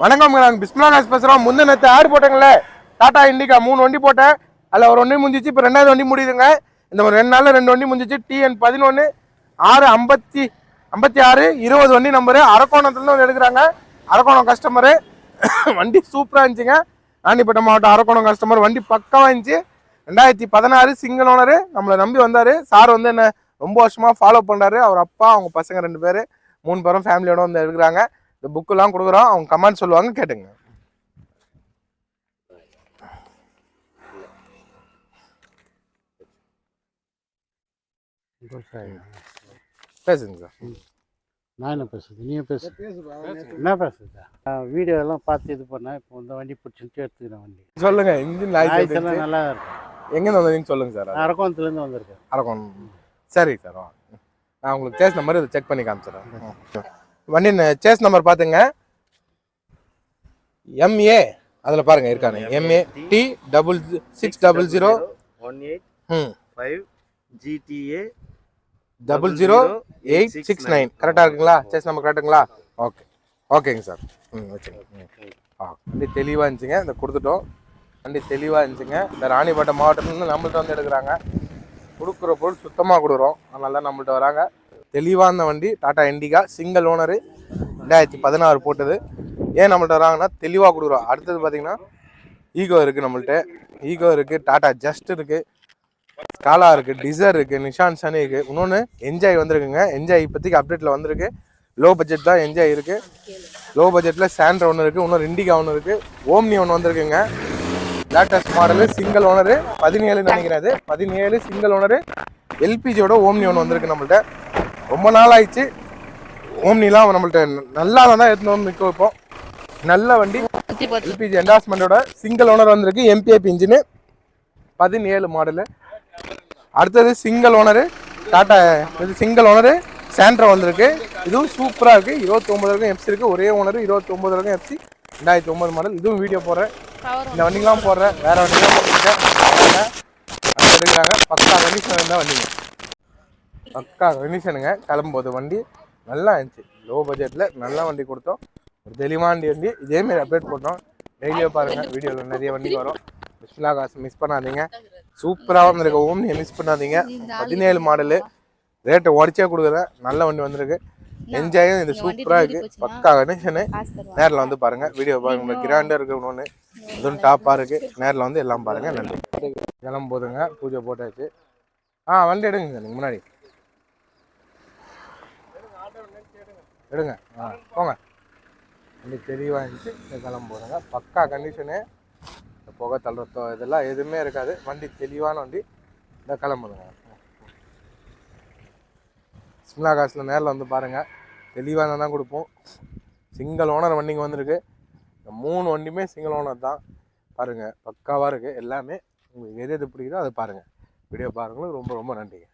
வணக்கம் நாங்கள் பிஸ்மிலா பேசுகிறோம் முந்தின நேற்று ஆறு போட்டேங்களே டாடா இண்டிகா மூணு வண்டி போட்டேன். அதில் ஒரு வண்டி முடிஞ்சிச்சு இப்போ ரெண்டாவது வண்டி முடியுதுங்க. இந்த ஒரு ரெண்டு நாளில் ரெண்டு வண்டி முடிஞ்சிச்சு டிஎன் பதினொன்று ஆறு ஐம்பத்தி ஐம்பத்தி ஆறு இருபது வண்டி நம்பரு அரக்கோணத்துலேருந்து வந்து எடுக்கிறாங்க. அரக்கோணம் கஸ்டமரு வண்டி சூப்பராக இருந்துச்சுங்க. ராணிப்பேட்டை மாவட்டம் அரக்கோணம் கஸ்டமர் வண்டி பக்கமாக இருந்துச்சு. ரெண்டாயிரத்தி பதினாறு சிங்கிள் ஓனரு நம்மளை நம்பி வந்தார். சார் வந்து என்ன ரொம்ப வருஷமாக ஃபாலோ பண்ணுறாரு அவர் அப்பா அவங்க பசங்க ரெண்டு பேர். மூணு பேரும் ஃபேமிலியோடு வந்து எடுக்கிறாங்க. இந்த புக்கெல்லாம் கொடுக்குறோம் அவங்க கமெண்ட் சொல்லுவாங்க கேட்டுங்க. பேசுங்க சார். நான் என்ன பேசுறது? நீ பேசு. என்ன பேசுறது? வீடியோ எல்லாம் பார்த்து இது பண்ணேன். இப்போ இந்த வண்டி பிடிச்சிட்டு எடுத்துக்கிறேன் வண்டி சொல்லுங்க இன்ஜின் லைசன்ஸ் எல்லாம் நல்லா இருக்கும். எங்கேருந்து வந்தீங்கன்னு சொல்லுங்க சார். அரக்கோணத்துலேருந்து வந்திருக்கேன். அரக்கோணம். சரி சார். நான் உங்களுக்கு சேஸ் நம்பர் இதை செக் பண்ணி காமிச்சிடறேன். வண்டி சேஸ் நம்பர் பார்த்துங்க. எம்ஏ அதில் பாருங்க இருக்காங்க M A D double six double zero one eight hmm five G T A double zero eight six nine கரெக்டாக இருக்குங்களா? சேஸ் நம்பர் கரெக்டுங்களா ஓகே ஓகேங்க சார் ம் வச்சுங்க ம். ஆ வண்டி தெளிவாக இருந்துச்சுங்க. இதை கொடுத்துட்டோம். வண்டி தெளிவாக இருந்துச்சுங்க. இந்த ராணிப்பேட்டை மாவட்டத்துலேருந்து நம்மள்ட்ட வந்து எடுக்கிறாங்க. கொடுக்குற பொருள் சுத்தமாக கொடுக்குறோம். அதனால தான் நம்மள்ட்ட வராங்க. தெளிவாக இருந்த வண்டி டாடா இண்டிகா சிங்கிள் ஓனரு ரெண்டாயிரத்தி பதினாறு போட்டது. ஏன் நம்மள்ட்ட வராங்கன்னா தெளிவாக கொடுக்குறோம். அடுத்தது பார்த்தீங்கன்னா ஈகோ இருக்குது நம்மள்ட்ட. ஈகோ இருக்குது டாடா ஜஸ்ட் இருக்குது ஸ்காலா இருக்குது டிசர் இருக்குது நிஷான் சனி இருக்குது இன்னொன்று என்ஜாய் வந்திருக்குங்க. என்ஜாய் இப்போதைக்கு அப்டேட்டில் வந்திருக்கு. லோ பட்ஜெட் தான் என்ஜாய் இருக்குது லோ பட்ஜெட்டில் சாண்ட்ரா ஒன்று இருக்குது இன்னொரு இண்டிகா ஒன்று இருக்குது ஓம்னி ஒன்று வந்திருக்குங்க. லேட்டஸ்ட் மாடலு சிங்கிள் ஓனரு பதினேழு நினைக்கிறாரு பதினேழு சிங்கிள் ஓனரு எல்பிஜியோட ஓம்னி ஒன்று வந்திருக்கு நம்மள்ட்ட. ரொம்ப நாள் ஆயிடுச்சு ஓம்னிலாம் நம்மள்ட்ட நல்லா தான் எடுத்துன்னு வந்து நிற்க வைப்போம். நல்ல வண்டி. எல்பிஜி என்டாஸ்மெண்ட்டோட சிங்கிள் ஓனர் வந்திருக்கு M P I B engine பதினேழு மாடலு அடுத்தது சிங்கிள் ஓனரு டாடா இது சிங்கிள் ஓனரு சாண்ட்ரா வந்திருக்கு. இதுவும் சூப்பராக இருக்குது இருபத்தொம்பது வரைக்கும் எஃப்சி இருக்குது ஒரே ஓனர் இருபத்தொம்பது வரைக்கும் எஃப்சி ரெண்டாயிரத்தி ஒம்பது மாடல் இதுவும் வீடியோ போடுறேன். இந்த வண்டிங்கெலாம் போடுறேன். வேறு வண்டிலாம் போட்டுருக்கேன் அது எடுக்கிறாங்க பக்கா கண்டிஷன் இருந்தால் வண்டிங்க. பக்கா கண்டிஷனுங்க கிளம்பும்போது வண்டி நல்லா இருந்துச்சு. லோ பட்ஜெட்டில் நல்ல வண்டி கொடுத்தோம். ஒரு தெளிவான வண்டி இதேமாரி அப்டேட் போட்டோம். டெய்லியோ பாருங்கள் வீடியோவில் நிறைய வண்டி வரும். பிஸ்மிலா காசு மிஸ் பண்ணாதீங்க. சூப்பராக வந்திருக்கு ஓம்னியை மிஸ் பண்ணாதீங்க. பதினேழு மாடலு ரேட்டை உடச்சே கொடுக்குறேன் நல்ல வண்டி வந்திருக்கு. என்ஜாயும் இது சூப்பராக இருக்குது பக்கா கண்டிஷனு நேரில் வந்து பாருங்கள் வீடியோ பாருங்க. கிராண்டாக இருக்கு இன்னொன்று இதுவும் டாப்பாக இருக்குது நேரில் வந்து எல்லாம் பாருங்கள் நன்றி. கிளம்ப போதுங்க. பூஜை போட்டாச்சு. ஆ வண்டி எடுங்க. சார் நீங்கள் முன்னாடி. எடுங்க. ஆ போங்க. வண்டி தெளிவாக இருந்துச்சு இந்த கிளம்ப பக்கா கண்டிஷனு இந்த புகை தள்ளுறதோ இதெல்லாம் எதுவுமே இருக்காது. வண்டி தெளிவான வண்டி. இந்த கிளம்புதுங்க சிம்லா காசில் நேரில் வந்து பாருங்கள் தெளிவாக தான் கொடுப்போம். சிங்கிள் ஓனர் வண்டிங்க வந்திருக்கு. இந்த மூணு வண்டியுமே சிங்கிள் ஓனர் தான். பாருங்கள் பக்காவாக இருக்குது எல்லாமே உங்களுக்கு எது எது பிடிக்குதோ அதை பாருங்கள் வீடியோ பாருங்களும் ரொம்ப ரொம்ப நன்றிங்க.